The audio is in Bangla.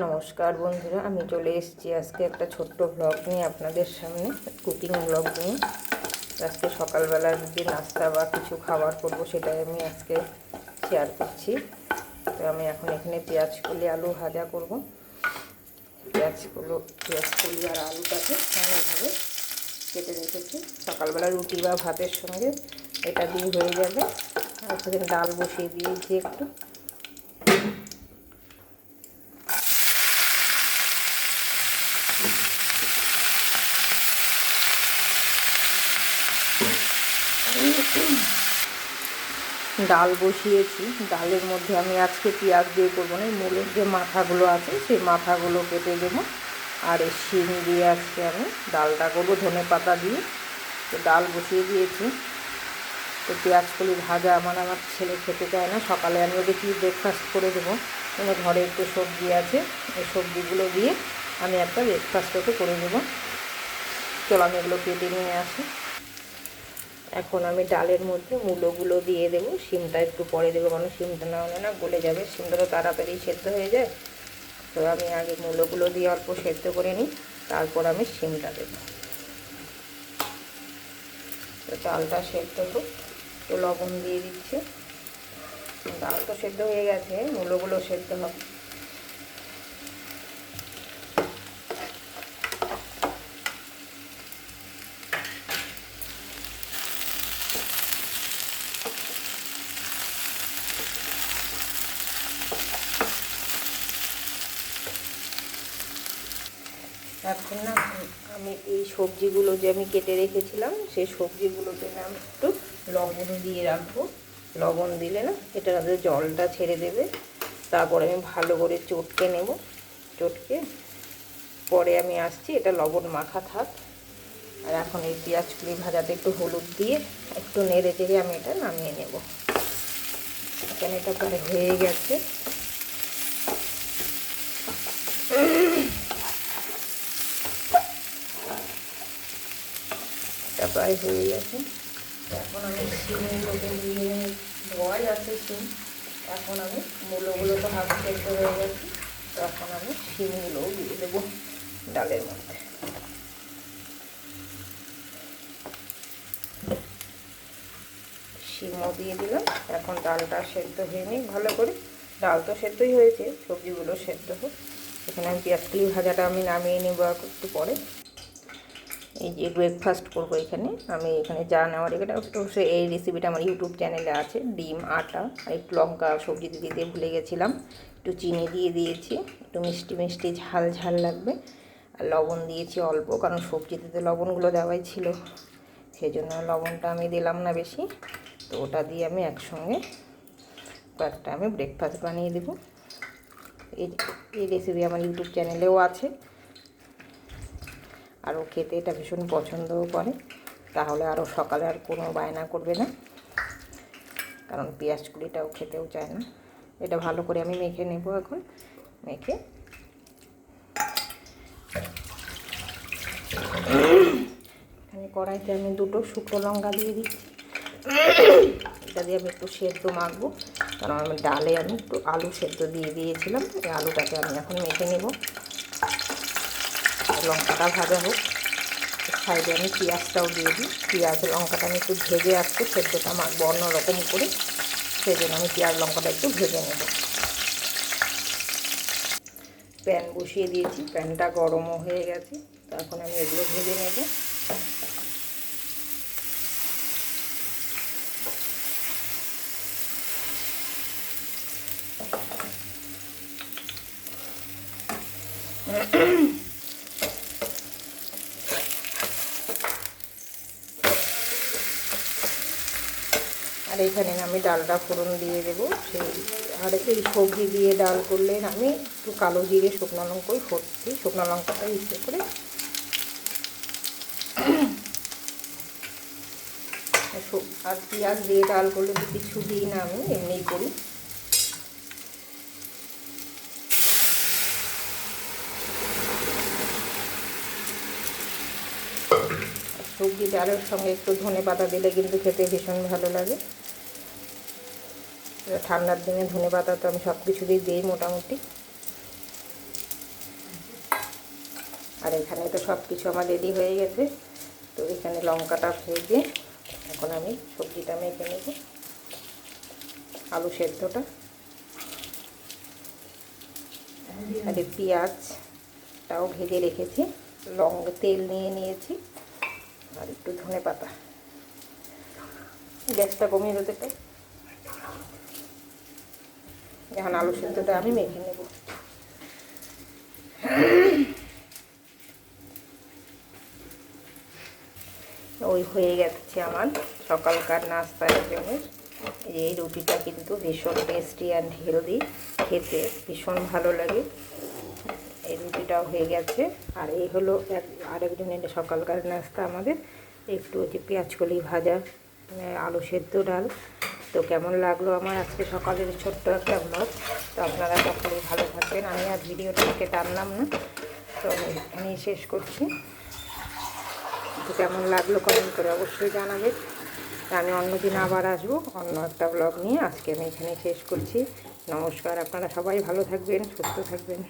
নমস্কার বন্ধুরা, আমি চলে এসেছি আজকে একটা ছোট্ট ব্লগ নিয়ে আপনাদের সামনে কুকিং ব্লগ নিয়ে। আজকে সকালবেলার যে নাস্তা বা কিছু খাবার করব সেটাই আমি আজকে শেয়ার করছি। তো আমি এখন এখানে পেঁয়াজ কলি, আলু ভাজা করব। পেঁয়াজগুলো, পেঁয়াজ কলি আর আলুটাকে ভালোভাবে কেটে রেখেছি। সকালবেলা রুটি বা ভাতের সঙ্গে এটা দিয়ে হয়ে যাবে। আর ডাল বসিয়ে দিয়েছি একটু। ডাল বসিয়েছি। ডালের মধ্যে আমি আজকে পেঁয়াজ দিয়ে করব না মূলের যে মাথাগুলো আছে, সেই মাথাগুলো কেটে দেবো। আর এই শিম দিয়ে আজকে আমি ডালটা করব ধনে পাতা দিয়ে। তো ডাল বসিয়ে দিয়েছি। তো পেঁয়াজ কলি ভাজা আমার আমার ছেলে খেতে চায় না, সকালে আমি ওদের কি ব্রেকফাস্ট করে দেবো? কোনো ঘরে একটু সবজি আছে, এই সবজিগুলো দিয়ে আমি একটা ব্রেকফাস্ট ওকে করে দেবো। চলো আমি এগুলো কেটে নিয়ে আসি। এখন আমি ডালের মধ্যে মূলোগুলো দিয়ে দেবো। শিমটা একটু পরে দেবো, কারণ শিমটা না হলে না গলে যাবে। শিমটা তো তাড়াতাড়ি সেদ্ধ হয়ে যায়। তো আমি আগে মূলোগুলো দিয়ে অল্প সেদ্ধ করে নিই, তারপর আমি শিমটা দেবো। তো ডালটা সেদ্ধ হোক, তো লবণ দিয়ে দিচ্ছি। ডাল তো সেদ্ধ হয়ে গেছে, মূলোগুলো সেদ্ধ হবে। এখন না। আমি এই সবজিগুলো যে আমি কেটে রেখেছিলাম, সেই সবজিগুলোতে না একটু লবণ দিয়ে রাখব। লবণ দিলে না এটা জলটা ছেড়ে দেবে। তারপরে আমি ভালো করে চটকে নেব। চটকে পরে আমি আসছি, এটা লবণ মাখা থাক। আর এখন এই পেঁয়াজগুলি ভাজাতে একটু হলুদ দিয়ে একটু নেড়ে চেড়ে আমি এটা নামিয়ে নেব। এখানে এটা প্রায় হয়ে গেছে। এটা প্রায় হয়ে গেছে। এখন আমি শিমগুলোকে দিয়ে ধোয়া আছে শিম এখন আমি মূলগুলো তো হাফ সেদ্ধ হয়ে গেছে। তো এখন আমি শিমগুলোও দিয়ে দেবো ডালের মধ্যে। শিমও দিয়ে দিলাম। এখন ডালটা সেদ্ধ হয়ে নিই ভালো করে। ডাল তো সেদ্ধই হয়েছে, সবজিগুলো সেদ্ধ হোক। এখানে আমি পেঁয়াজগুলি ভাজাটা আমি নামিয়ে নেব একটু পরে। এই যে ব্রেকফাস্ট করব এখানে। আমি এখানে যা নেওয়ার এখানে অবশ্যই এই রেসিপিটা আমার ইউটিউব চ্যানেলে আছে, ডিম, আটা আর একটু লঙ্কা, সবজি দিতে ভুলে গেছিলাম। একটু চিনি দিয়ে দিয়েছি, একটু মিষ্টি মিষ্টি ঝাল ঝাল লাগবে। আর লবণ দিয়েছি অল্প, কারণ সবজিতে তো লবণগুলো দেওয়াই ছিল। সেই জন্য লবণটা আমি দিলাম না বেশি। তো ওটা দিয়ে আমি একসঙ্গে কয়েকটা আমি ব্রেকফাস্ট বানিয়ে দেবো। এই এই রেসিপি আমার ইউটিউব চ্যানেলেও আছে। আর ও খেতে এটা ভীষণ পছন্দও করে। তাহলে আরও সকালে আর কোনো বায়না করবে না। কারণ পেঁয়াজ কুড়িটাও খেতেও চায় না। এটা ভালো করে আমি মেখে নেব এখন। মেখে এখানে কড়াইতে আমি দুটো শুকনো লঙ্কা দিয়ে দিচ্ছি। এটা দিয়ে আমি একটু সেদ্ধ মাখবো। কারণ আমি ডালে আমি একটু আলু সেদ্ধ দিয়ে দিয়েছিলাম। এই আলুটাকে আমি এখন মেখে নেব। লঙ্কাটা ভাজা হোক। সাইডে আমি পেঁয়াজটাও দিয়ে দিই। পেঁয়াজ লঙ্কাটা আমি একটু ভেজে আসছে, সেদ্ধটা মাখবো অন্যরকম করে। সেই জন্য আমি পেঁয়াজ লঙ্কাটা একটু ভেজে নেব। প্যান বসিয়ে দিয়েছি। প্যানটা গরমও হয়ে গেছে, তো এখন আমি এগুলো ভেজে নেব। আর এখানে আমি ডালটা ফোড়ন দিয়ে দেবো। সেই আর এই সবজি দিয়ে ডাল করলে আমি একটু কালো জিরে, শুকনো লঙ্কাই ফোড়ছি। শুকনো লঙ্কাটা ইচ্ছে করে আর পেঁয়াজ দিয়ে ডাল করলে তো কিছু দিই না আমি, এমনিই করি। সবজি ডালের সঙ্গে একটু ধনে পাতা দিলে কিন্তু খেতে ভীষণ ভালো লাগে। ঠান্ডার দিনে ধনে পাতা তো আমি সব কিছু দিয়ে দিই মোটামুটি। আর এখানে তো সব কিছু আমার রেডি হয়ে গেছে। তো এখানে লঙ্কাটা ভেজে এখন আমি সবজিটা মেখে নেব। আলু সেদ্ধটা। আর পেঁয়াজটাও ভেজে রেখেছি। লং তেল নিয়ে নিয়েছি। আর একটু ধনে পাতা। গ্যাসটা কমিয়ে পাই এখন আলু সেদ্ধটা আমি মেখে নেব। ওই হয়ে গেছে আমার সকালকার নাস্তা একজনের এই রুটিটা কিন্তু ভীষণ টেস্টি অ্যান্ড হেলদি খেতে ভীষণ ভালো লাগে। এই রুটিটাও হয়ে গেছে। আর এই হলো এক আরেকজনের সকালকার নাস্তা আমাদের। একটু হচ্ছে পেঁয়াজ কলি ভাজা আলু সেদ্ধ ডাল তো কেমন লাগল আমার? আজকে সকালের ছোট্ট একটা ব্লগ তো আপনারা সকলে ভালো থাকবেন। আমি আর ভিডিওটাকে টানলাম না। তো আমি এখানেই শেষ করছি। তো কেমন লাগল কমেন্ট করে অবশ্যই জানাবেন। আমি অন্যদিন আবার আসব অন্য একটা ব্লগ নিয়ে। আজকে আমি এখানে শেষ করছি। নমস্কার, আপনারা সবাই ভালো থাকবেন, সুস্থ থাকবেন।